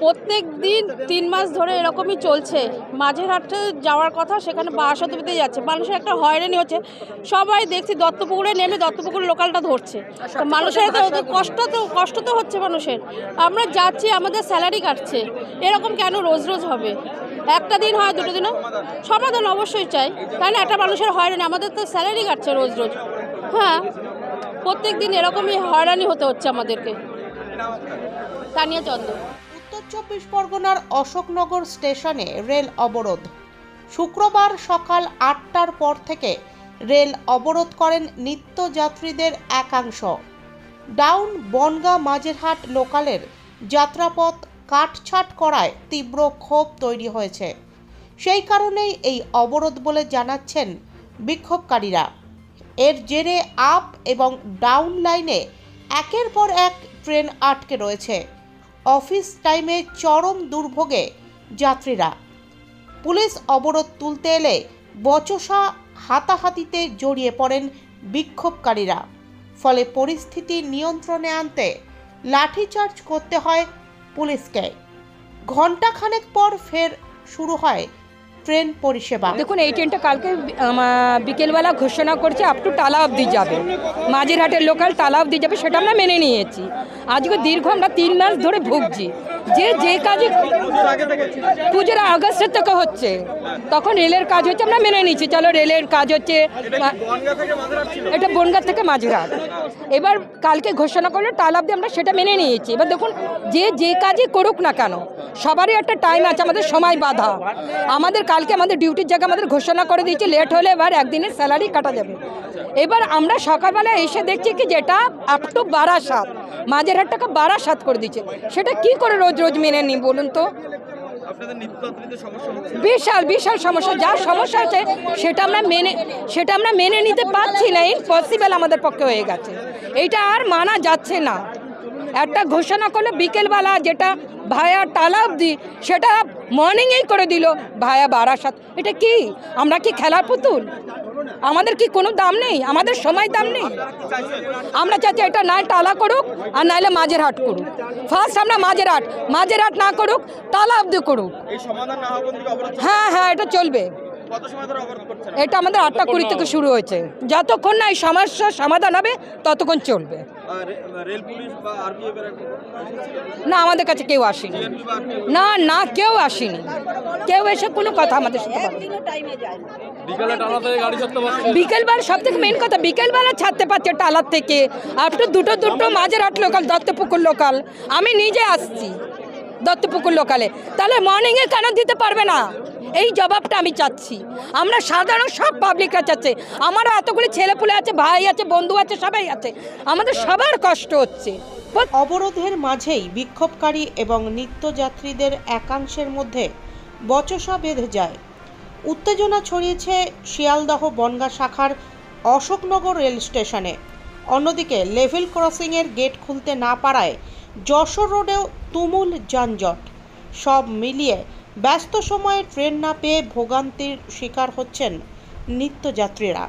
প্রত্যেক দিন তিন মাস ধরে এরকমই চলছে। মাঝেরহাটে যাওয়ার কথা সেখানে বারাসতিতে যাচ্ছে। মানুষের একটা হয়রানি হচ্ছে। সবাই দেখছি দত্তপুকুরে নেমে দত্তপুকুর লোকালটা ধরছে। মানুষের তো কষ্ট তো কষ্ট তো হচ্ছে মানুষের। আমরা যাচ্ছি আমাদের স্যালারি কাটছে। এরকম কেন রোজ রোজ হবে? একটা দিন হয় দুটো দিনও? সমাধান অবশ্যই চাই। তাই না একটা মানুষের হয়রানি আমাদের তো স্যালারি কাটছে রোজ রোজ। হ্যাঁ প্রত্যেক দিন এরকমই হয়রানি হতে হচ্ছে আমাদেরকে। তানিয়া চন্দ্র। উত্তর চব্বিশ পরগনার অশোকনগর স্টেশনে রেল অবরোধ। শুক্রবার সকাল আটটার পর থেকে রেল অবরোধ করেন নিত্যযাত্রীদের একাংশ। ডাউন বনগা মাঝেরহাট লোকালের যাত্রাপথ কাটছাট করায় তীব্র ক্ষোভ তৈরি হয়েছে। সেই কারণেই এই অবরোধ বলে জানাচ্ছেন বিক্ষোভকারীরা। এর জেরে আপ এবং ডাউন লাইনে একের পর এক ট্রেন আটকে রয়েছে। অফিস টাইমে চরম দুর্ভোগে যাত্রীরা। পুলিশ অবরোধ তুলতে এলে বচসা হাতাহাতিতে জড়িয়ে পড়েন বিক্ষোভকারীরা। ফলে পরিস্থিতি নিয়ন্ত্রণে আনতে লাঠিচার্জ করতে হয় পুলিশকে। ঘণ্টাখানেক পর ফের শুরু হয় ট্রেন পরিষেবা। দেখুন এই ট্রেনটা কালকে বিকেলবেলা ঘোষণা করছে আপ টু টালা অবধি যাবে। মাঝেরহাটের লোকাল টালা অবধি যাবে সেটা আমরা মেনে নিয়েছি। আজকে দীর্ঘ আমরা তিন মাস ধরে ভুগছি। যে যে কাজে পুজোর আগস্টের থেকে হচ্ছে তখন রেলের কাজ হচ্ছে আমরা মেনে নিচ্ছি চলো রেলের কাজ হচ্ছে এটা বনগা থেকে মাঝেরহাট ছিল? এটা বনগাঁ থেকে মাঝেরহাট। এবার কালকে ঘোষণা করল টাল অবধি আমরা সেটা মেনে নিয়েছি। এবার দেখুন যে যে কাজই করুক না কেন সবারই একটা টাইম আছে আমাদের সময় বাধা। আমাদের কালকে আমাদের ডিউটির জায়গা আমাদের ঘোষণা করে দিয়েছে লেট হলে এবার একদিনের স্যালারি কাটা যাবে। এবার আমরা সকালবেলা এসে দেখছি কি যেটা আপ টু বারাসাত মাঝেরহাট টাকা বারাসাত করে দিচ্ছে। সেটা কি করে রোজ রোজ মেনে নিই বলুন তো? বিশাল বিশাল সমস্যা যা সমস্যা আছে সেটা আমরা মেনে সেটা আমরা মেনে নিতে পারছি না ইম্পসিবল আমাদের পক্ষে হয়ে গেছে। এইটা আর মানা যাচ্ছে না। একটা ঘোষণা করল বিকেলবেলা যেটা ভায়া টালা অবধি সেটা মর্নিংয়েই করে দিল ভায়া বারাসাত। এটা কি? আমরা কি খেলার পুতুল? আমাদের কি কোনো দাম নেই? আমাদের সময় দাম নেই? আমরা চাচ্ছি এটা নাই টালা করুক আর নাইলে মাঝের হাট করুক। ফার্স্ট আমরা মাঝের হাট। মাঝের হাট না করুক তালা অব্দি করুক। হ্যাঁ হ্যাঁ এটা চলবে। কত সময় ধরে অবরোধ করছেন? এটা আমাদের আটটা কুড়ি থেকে শুরু হয়েছে। যতক্ষণ না এই সমস্যার সমাধান হবে ততক্ষণ চলবে। আর রে- রেল পুলিশ বা আরপিএফ এর না? আমাদের কাছে কেউ আসেনি। না না কেউ আসেনি। কেউ এসে কোনো কথা আমাদের সাথে বিকেলবেলা সব থেকে মেন কথা বিকেলবেলা ছাড়তে পারছে টালার থেকে। আপ টু দুটো দুটো মাঝের হাট লোকাল দত্তপুকুর লোকাল আমি নিজে আসছি। দত্তপুকুর লোকালে। তাহলে মর্নিংয়ে কেন দিতে পারবে না? এই জবাবটা আমি চাচ্ছি। আমরা সাধারণ সব পাবলিকরা চাচ্ছে। আমারও এতগুলি ছেলেপুলে আছে, ভাই আছে, বন্ধু আছে, সবাই আছে। আমাদের সবার কষ্ট হচ্ছে। অবরোধের মাঝেই বিক্ষোভকারী এবং নিত্যযাত্রীদের একাংশের মধ্যে বচসা বেঁধে যায়। উত্তেজনা ছড়িয়েছে শিয়ালদহ বনগা শাখার অশোকনগর রেল স্টেশনে। অন্যদিকে লেভেল ক্রসিংয়ের গেট খুলতে না পারায় যশোর রোডেও তুমুল যানজট সব মিলিয়ে ব্যস্ত সময়ে ট্রেন না পেয়ে ভোগান্তির শিকার হচ্ছেন নিত্যযাত্রীরা